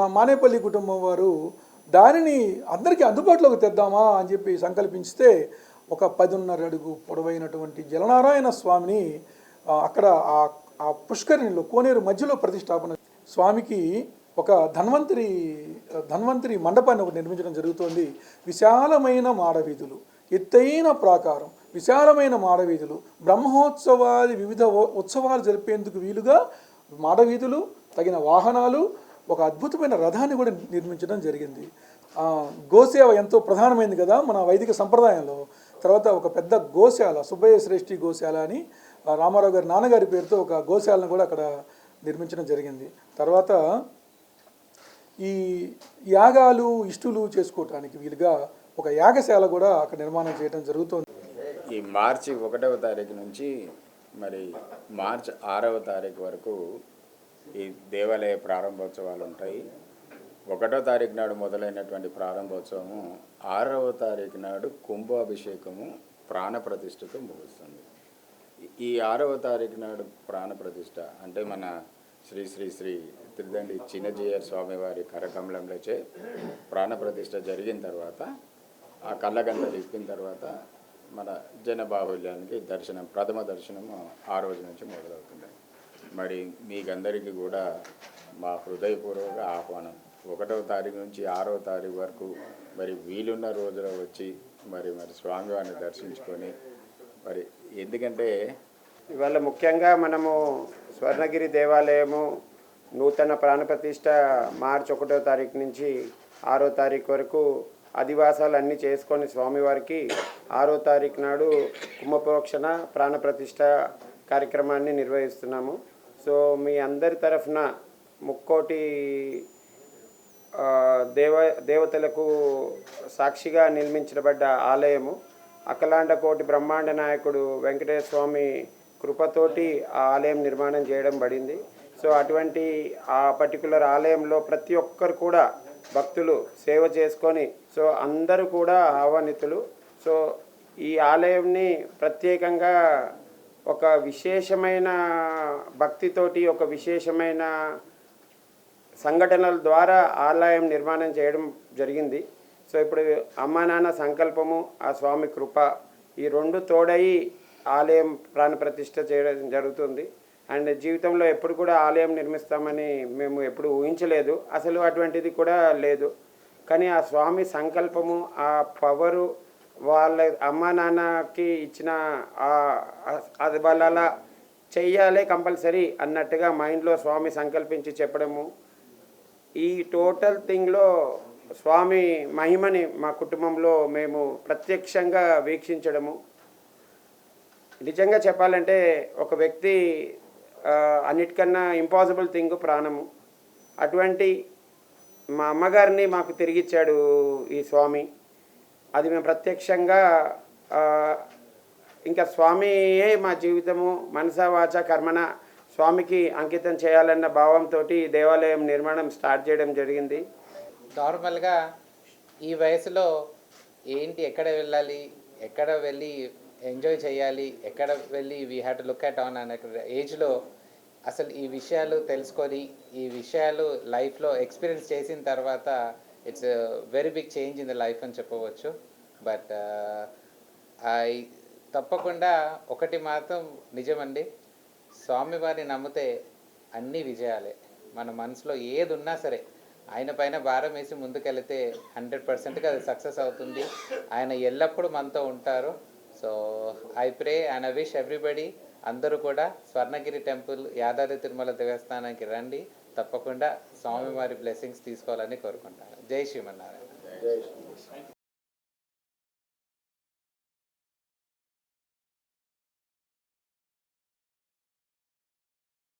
మన మానేపల్లి కుటుంబం వారు దానిని అందరికీ అందుబాటులోకి తెద్దామా అని చెప్పి సంకల్పించితే ఒక పదిన్నర అడుగు పొడవైనటువంటి జలనారాయణ స్వామిని అక్కడ ఆ ఆ పుష్కరిణిలో కోనేరు మధ్యలో ప్రతిష్టాపన స్వామికి ఒక ధన్వంతరి ధన్వంతరి మండపాన్ని ఒకటి నిర్మించడం జరుగుతోంది. విశాలమైన మాడవీధులు ఎత్తైన ప్రాకారం విశాలమైన మాడవీధులు బ్రహ్మోత్సవాది వివిధ ఉత్సవాలు జరిపేందుకు వీలుగా మాడవీధులు తగిన వాహనాలు ఒక అద్భుతమైన రథాన్ని కూడా నిర్మించడం జరిగింది. గోసేవ ఎంతో ప్రధానమైంది కదా మన వైదిక సంప్రదాయంలో. తర్వాత ఒక పెద్ద గోశాల సుబ్బయ్య శ్రేష్ఠి గోశాల అని రామారావు గారి నాన్నగారి పేరుతో ఒక గోశాలను కూడా అక్కడ నిర్మించడం జరిగింది. తర్వాత ఈ యాగాలు ఇష్టులు చేసుకోవటానికి వీలుగా ఒక యాగశాల కూడా అక్కడ నిర్మాణం చేయడం జరుగుతోంది. ఈ మార్చి ఒకటవ తారీఖు నుంచి మరి మార్చ్ ఆరవ తారీఖు వరకు ఈ దేవాలయ ప్రారంభోత్సవాలు ఉంటాయి. ఒకటో తారీఖు నాడు మొదలైనటువంటి ప్రారంభోత్సవము ఆరవ తారీఖు నాడు కుంభాభిషేకము ప్రాణప్రతిష్ఠతో ముగుస్తుంది. ఈ ఆరవ తారీఖు నాడు ప్రాణప్రతిష్ఠ అంటే మన శ్రీ శ్రీ శ్రీ త్రిదండి చిన్నజీయర్ స్వామివారి కరకమలంలోచే ప్రాణప్రతిష్ఠ జరిగిన తర్వాత ఆ కళ్ళగంట తిప్పిన తర్వాత మన జనబాహుల్యానికి దర్శనం ప్రథమ దర్శనము ఆ రోజు నుంచి మొదలవుతుంది. మరి మీకందరికీ కూడా మా హృదయపూర్వక ఆహ్వానం. ఒకటవ తారీఖు నుంచి ఆరవ తారీఖు వరకు మరి వీలున్న రోజులో వచ్చి మరి మరి స్వామివారిని దర్శించుకొని మరి ఎందుకంటే ఇవాళ ముఖ్యంగా మనము స్వర్ణగిరి దేవాలయము నూతన ప్రాణప్రతిష్ట మార్చి ఒకటో తారీఖు నుంచి ఆరో తారీఖు వరకు అధివాసాలు అన్నీ చేసుకొని స్వామివారికి ఆరో తారీఖు నాడు కుంభప్రోక్షణ ప్రాణప్రతిష్ట కార్యక్రమాన్ని నిర్వహిస్తున్నాము. సో మీ అందరి తరఫున ముక్కోటి దేవ దేవతలకు సాక్షిగా నిర్మించబడ్డ ఆలయము అఖలాండ కోటి బ్రహ్మాండ నాయకుడు వెంకటేశ్వర స్వామి కృపతోటి ఆ ఆలయం నిర్మాణం చేయడం పడింది. సో అటువంటి ఆ పర్టికులర్ ఆలయంలో ప్రతి ఒక్కరు కూడా భక్తులు సేవ చేసుకొని సో అందరూ కూడా ఆహ్వానితులు. సో ఈ ఆలయంని ప్రత్యేకంగా ఒక విశేషమైన భక్తితోటి ఒక విశేషమైన సంఘటనల ద్వారా ఆలయం నిర్మాణం చేయడం జరిగింది. సో ఇప్పుడు అమ్మా నాన్న సంకల్పము ఆ స్వామి కృప ఈ రెండు తోడయి ఆలయం ప్రాణప్రతిష్ఠ చేయడం జరుగుతుంది. అండ్ జీవితంలో ఎప్పుడు కూడా ఆలయం నిర్మిస్తామని మేము ఎప్పుడు ఊహించలేదు. అసలు అటువంటిది కూడా లేదు. కానీ ఆ స్వామి సంకల్పము ఆ పవరు వాళ్ళ అమ్మా నాన్నకి ఇచ్చిన అది వాళ్ళ అలా చెయ్యాలి కంపల్సరీ అన్నట్టుగా మైండ్లో స్వామి సంకల్పించి చెప్పడము. ఈ టోటల్ థింగ్లో స్వామి మహిమని మా కుటుంబంలో మేము ప్రత్యక్షంగా వీక్షించడము. నిజంగా చెప్పాలంటే ఒక వ్యక్తి అన్నిటికన్నా ఇంపాసిబుల్ థింగ్ ప్రాణము. అటువంటి మా అమ్మగారిని మాకు తిరిగిచ్చాడు ఈ స్వామి. అది మేము ప్రత్యక్షంగా ఇంకా స్వామియే మా జీవితము మనసా వాచ కర్మణ స్వామికి అంకితం చేయాలన్న భావంతో దేవాలయం నిర్మాణం స్టార్ట్ చేయడం జరిగింది. నార్మల్గా ఈ వయసులో ఏంటి ఎక్కడ వెళ్ళాలి ఎక్కడ వెళ్ళి ఎంజాయ్ చేయాలి ఎక్కడ వెళ్ళి we have to look at on అనే ఏజ్లో అసలు ఈ విషయాలు తెలుసుకొని ఈ విషయాలు లైఫ్లో ఎక్స్పీరియన్స్ చేసిన తర్వాత it's very big change in the life అని చెప్పవచ్చు. బట్ ఐ uh, తప్పకుండా ఒకటి మాత్రం నిజమండి. స్వామివారిని నమ్మితే అన్ని విజయాలే. మన మనసులో ఏది ఉన్నా సరే ఆయన పైన భారం వేసి ముందుకెళ్తే హండ్రెడ్ పర్సెంట్గా అది సక్సెస్ అవుతుంది. ఆయన ఎల్లప్పుడూ మనతో ఉంటారు. So I pray and I wish everybody అందరూ కూడా స్వర్ణగిరి టెంపుల్ యాదాద్రి తిరుమల దేవస్థానానికి రండి. తప్పకుండా స్వామివారి బ్లెస్సింగ్స్ తీసుకోవాలని కోరుకుంటాను జై శ్రీమన్నారాయణ.